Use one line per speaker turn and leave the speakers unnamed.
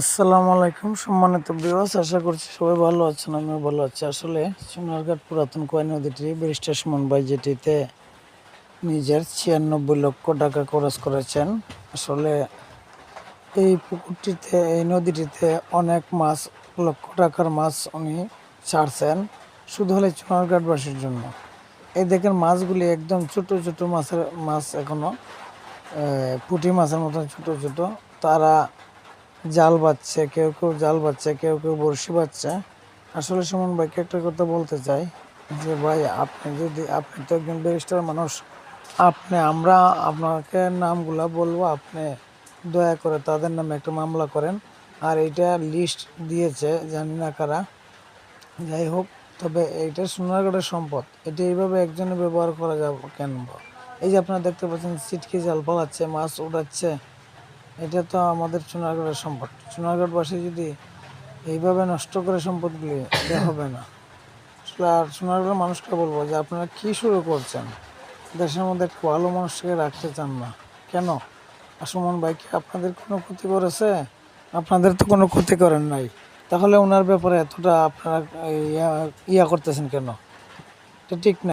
আসসালামু আলাইকুম সম্মানিত বিবাস আশা করছি সবাই ভালো আছেন আমিও ভালো আছি। আসলে সোনারঘাট পুরাতন কয় নদীটি ব্যারিস্টার সুমন ভাই যেটিতে নিজের ছিয়ানব্বই লক্ষ টাকা খরচ করেছেন। আসলে এই পুকুরটিতে এই নদীটিতে অনেক মাছ লক্ষ টাকার মাছ উনি ছাড়ছেন শুধু হলে সোনারঘাটবাসীর জন্য। এই দেখেন মাছগুলি একদম ছোট ছোট মাছের মাছ এখনও আহ, পুঁটি মাছের মতন ছোট ছোট। তারা জাল বাচ্ছে কেউ কেউ জাল বাচ্ছে কেউ কেউ বড়শি বাচ্ছে আসলে সুমন ভাইকে একটা কথা বলতে চাই, যে ভাই, আপনি যদি, আপনি তো একজন ব্যারিস্টার মানুষ, আপনি, আমরা আপনাকে নামগুলা বলব, আপনি দয়া করে তাদের নামে একটা মামলা করেন। আর এটা লিস্ট দিয়েছে, জানি না কারা। যাই হোক, তবে এইটা সোনারগড়ের সম্পদ। এটা এইভাবে একজনে ব্যবহার করা যাবে কেন? এই যে আপনারা দেখতে পাচ্ছেন, সিটকি জাল পালাচ্ছে, মাছ উঠাচ্ছে এটা তো আমাদের সোনারগড়ের সম্পদ। সোনারগড়বাসী যদি এইভাবে নষ্ট করে সম্পদগুলি, এটা হবে না। আর সোনারগড়ের মানুষকে বলব যে আপনারা কি শুরু করছেন? দেশের মধ্যে একটু ভালো মানুষকে রাখতে চান না। কেন? আসমান ভাই কি আপনাদের কোনো ক্ষতি করেছে? আপনাদের তো কোনো ক্ষতি করেন নাই। তাহলে ওনার ব্যাপারে এতটা আপনারা ইয়া ইয়া করতেছেন কেন? এটা ঠিক না।